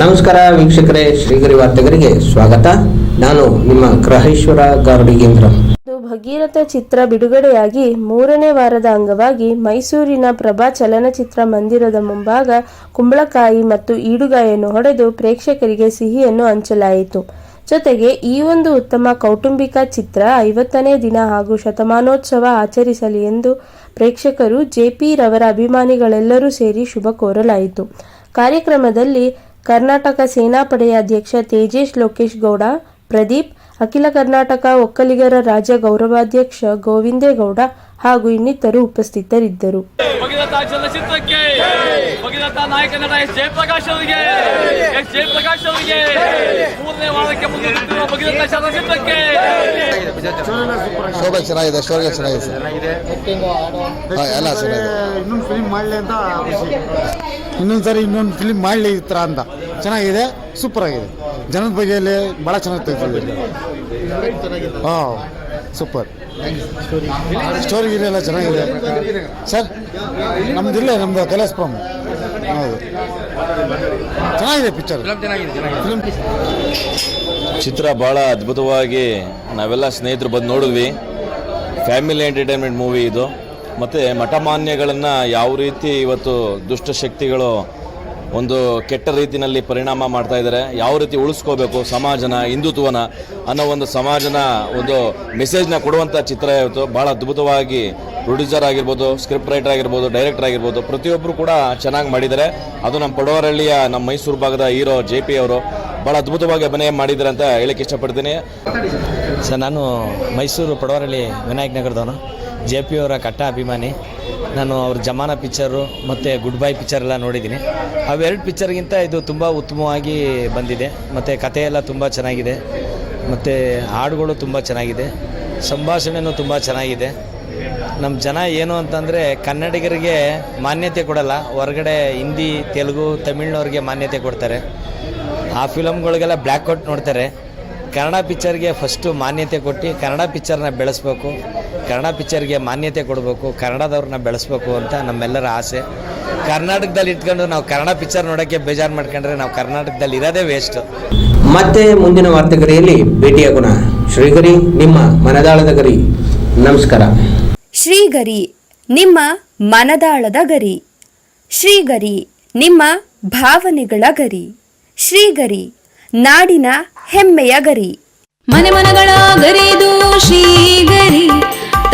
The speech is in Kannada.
ನಮಸ್ಕಾರ ವೀಕ್ಷಕರೇ, ಶ್ರೀಗರಿ ವಾರ್ತೆಗರಿಗೆ ಸ್ವಾಗತ. ನಾನು ನಿಮ್ಮ ಗ್ರಹೇಶ್ವರ ಗಾರ್ಡಿಗೇಂದ್ರ ಭಗೀರಥ ಚಿತ್ರ ಬಿಡುಗಡೆಯಾಗಿ ಮೂರನೇ ವಾರದ ಅಂಗವಾಗಿ ಮೈಸೂರಿನ ಪ್ರಭಾ ಚಲನಚಿತ್ರ ಮಂದಿರದ ಮುಂಭಾಗ ಕುಂಬಳಕಾಯಿ ಮತ್ತು ಈಡುಗಾಯನ್ನು ಹೊಡೆದು ಪ್ರೇಕ್ಷಕರಿಗೆ ಸಿಹಿಯನ್ನು ಹಂಚಲಾಯಿತು. ಜೊತೆಗೆ ಈ ಒಂದು ಉತ್ತಮ ಕೌಟುಂಬಿಕ ಚಿತ್ರ ಐವತ್ತನೇ ದಿನ ಹಾಗೂ ಶತಮಾನೋತ್ಸವ ಆಚರಿಸಲಿ ಎಂದು ಪ್ರೇಕ್ಷಕರು ಜೆಪಿ ರವರ ಅಭಿಮಾನಿಗಳೆಲ್ಲರೂ ಸೇರಿ ಶುಭ ಕೋರಲಾಯಿತು. ಕಾರ್ಯಕ್ರಮದಲ್ಲಿ ಕರ್ನಾಟಕ ಸೇನಾಪಡೆಯ ಅಧ್ಯಕ್ಷ ತೇಜೇಶ್ ಲೋಕೇಶ್ ಗೌಡ ಪ್ರದೀಪ್ ಅಖಿಲ ಕರ್ನಾಟಕ ಒಕ್ಕಲಿಗರ ರಾಜ್ಯ ಗೌರವಾಧ್ಯಕ್ಷ ಗೋವಿಂದೇಗೌಡ ಹಾಗೂ ಇನ್ನಿತರು ಉಪಸ್ಥಿತರಿದ್ದರು. ಇನ್ನೊಂದ್ಸರಿ ಚಲನಚಿತ್ರಕ್ಕೆ ಭಗೀರಥ ನಾಯಕ ನಟ ಎಸ್ ಜಯಪ್ರಕಾಶ್ ಅವರಿಗೆ ಎಸ್ ಜಯಪ್ರಕಾಶ್ ಅವರಿಗೆ ಮೂರನೇ ವಾರಕ್ಕೆ ಮುಂದುವರಿಯುತ್ತಿರುವ ಭಗೀರಥ ಚಲನಚಿತ್ರಕ್ಕೆ ಶೋಭೆ ಚೆನ್ನಾಗಿದೆ ಸ್ಟೋರಿ ಚೆನ್ನಾಗಿದೆ ಸರ್. ಹಾಂ ಎಲ್ಲ ಚೆನ್ನಾಗಿದೆ. ಇನ್ನೊಂದು ಫಿಲ್ಮ್ ಮಾಡಲಿ ಅಂತ ಇನ್ನೊಂದು ಸರಿ ಇನ್ನೊಂದು ಫಿಲಿಮ್ ಮಾಡಲಿ ಈ ಥರ ಅಂತ. ಚೆನ್ನಾಗಿದೆ ಸೂಪರ್ ಆಗಿದೆ ಜನದ ಬಗೆಯಲ್ಲಿ ಭಾಳ ಚೆನ್ನಾಗಿ ತೆಗೆದಿದೆ. ಹಾಂ ಸೂಪರ್. ಸ್ಟೋರಿ ಎಲ್ಲ ಚೆನ್ನಾಗಿದೆ. ಸರ್ ನಮ್ದು ಇಲ್ಲೇ ನಮ್ದು ಕೈಲಾಸಪುರಂ ಹೌದು. ಚೆನ್ನಾಗಿದೆ ಪಿಕ್ಚರ್ ಫಿಲ್ಮ್ ಚಿತ್ರ ಭಾಳ ಅದ್ಭುತವಾಗಿ ನಾವೆಲ್ಲ ಸ್ನೇಹಿತರು ಬಂದು ನೋಡಿದ್ವಿ. ಫ್ಯಾಮಿಲಿ ಎಂಟರ್ಟೈನ್ಮೆಂಟ್ ಮೂವಿ ಇದು. ಮತ್ತು ಮಠಮಾನ್ಯಗಳನ್ನು ಯಾವ ರೀತಿ ಇವತ್ತು ದುಷ್ಟಶಕ್ತಿಗಳು ಒಂದು ಕೆಟ್ಟ ರೀತಿಯಲ್ಲಿ ಪರಿಣಾಮ ಮಾಡ್ತಾ ಇದ್ದಾರೆ. ಯಾವ ರೀತಿ ಉಳಿಸ್ಕೋಬೇಕು ಸಮಾಜನ, ಹಿಂದುತ್ವನ ಅನ್ನೋ ಒಂದು ಸಮಾಜನ ಒಂದು ಮೆಸೇಜ್ನ ಕೊಡುವಂಥ ಚಿತ್ರ ಇವತ್ತು. ಭಾಳ ಅದ್ಭುತವಾಗಿ ಪ್ರೊಡ್ಯೂಸರ್ ಆಗಿರ್ಬೋದು ಸ್ಕ್ರಿಪ್ಟ್ ರೈಟರ್ ಆಗಿರ್ಬೋದು ಡೈರೆಕ್ಟರ್ ಆಗಿರ್ಬೋದು ಪ್ರತಿಯೊಬ್ಬರು ಕೂಡ ಚೆನ್ನಾಗಿ ಮಾಡಿದ್ದಾರೆ. ಅದು ನಮ್ಮ ಪಡವರಹಳ್ಳಿಯ ನಮ್ಮ ಮೈಸೂರು ಭಾಗದ ಹೀರೋ ಜೆ ಪಿ ಅವರು ಭಾಳ ಅದ್ಭುತವಾಗಿ ಅಭಿನಯ ಮಾಡಿದ್ದಾರೆ ಅಂತ ಹೇಳಕ್ಕೆ ಇಷ್ಟಪಡ್ತೀನಿ. ಸರ್, ನಾನು ಮೈಸೂರು ಪಡವರಳ್ಳಿ ವಿನಾಯಕ್ ನಗರದವನು. ಜೆ ಪಿ ಅವರ ಕಟ್ಟ ಅಭಿಮಾನಿ. ನಾನು ಅವ್ರ ಜಮಾನ ಪಿಕ್ಚರು ಮತ್ತು ಗುಡ್ ಬೈ ಪಿಕ್ಚರ್ ಎಲ್ಲ ನೋಡಿದ್ದೀನಿ. ಅವೆರಡು ಪಿಕ್ಚರ್ಗಿಂತ ಇದು ತುಂಬ ಉತ್ತಮವಾಗಿ ಬಂದಿದೆ. ಮತ್ತು ಕಥೆಯೆಲ್ಲ ತುಂಬ ಚೆನ್ನಾಗಿದೆ. ಮತ್ತು ಹಾಡುಗಳು ತುಂಬ ಚೆನ್ನಾಗಿದೆ. ಸಂಭಾಷಣೆನೂ ತುಂಬ ಚೆನ್ನಾಗಿದೆ. ನಮ್ಮ ಜನ ಏನು ಅಂತಂದರೆ ಕನ್ನಡಿಗರಿಗೆ ಮಾನ್ಯತೆ ಕೊಡಲ್ಲ. ಹೊರಗಡೆ ಹಿಂದಿ, ತೆಲುಗು, ತಮಿಳ್ನವ್ರಿಗೆ ಮಾನ್ಯತೆ ಕೊಡ್ತಾರೆ. ಆ ಫಿಲಮ್ಗಳಿಗೆಲ್ಲ ಬ್ಲ್ಯಾಕ್ ಔಟ್ ನೋಡ್ತಾರೆ. ಕನ್ನಡ ಪಿಕ್ಚರ್ಗೆ ಫಸ್ಟು ಮಾನ್ಯತೆ ಕೊಟ್ಟು ಕನ್ನಡ ಪಿಕ್ಚರ್ನ ಬೆಳೆಸ್ಬೇಕು. ಕನ್ನಡ ಪಿಕ್ಚರ್ಗೆ ಮಾನ್ಯತೆ ಕೊಡಬೇಕು ಕನ್ನಡದವ್ರನ್ನ ಬೆಳೆಸ್ಬೇಕು ಅಂತ ನಮ್ಮೆಲ್ಲರ ಆಸೆ. ಕರ್ನಾಟಕದಲ್ಲಿ ಇಟ್ಕೊಂಡು ನಾವು ಕನ್ನಡ ಪಿಕ್ಚರ್ ನೋಡೋಕ್ಕೆ ಬೇಜಾರು ಮಾಡ್ಕೊಂಡ್ರೆ ನಾವು ಕರ್ನಾಟಕದಲ್ಲಿ ಇರೋದೇ ವೇಸ್ಟ್ ಮತ್ತೆ ಮುಂದಿನ ವಾರ್ತೆಗರಿಯಲ್ಲಿ ಭೇಟಿಯಾಗೋಣ ಶ್ರೀಗರಿ ನಿಮ್ಮ ಮನದಾಳದ ಗರಿ. ನಮಸ್ಕಾರ. ಶ್ರೀಗರಿ ನಿಮ್ಮ ಮನದಾಳದ ಗರಿ. ಶ್ರೀಗರಿ ನಿಮ್ಮ ಭಾವನೆಗಳ ಗರಿ. ಶ್ರೀಗರಿ ನಾಡಿನ ಹೆಮ್ಮೆಯ ಗರಿ. ಮನೆ ಮನಗಳ ಗರಿದು ಶ್ರೀಗರಿ.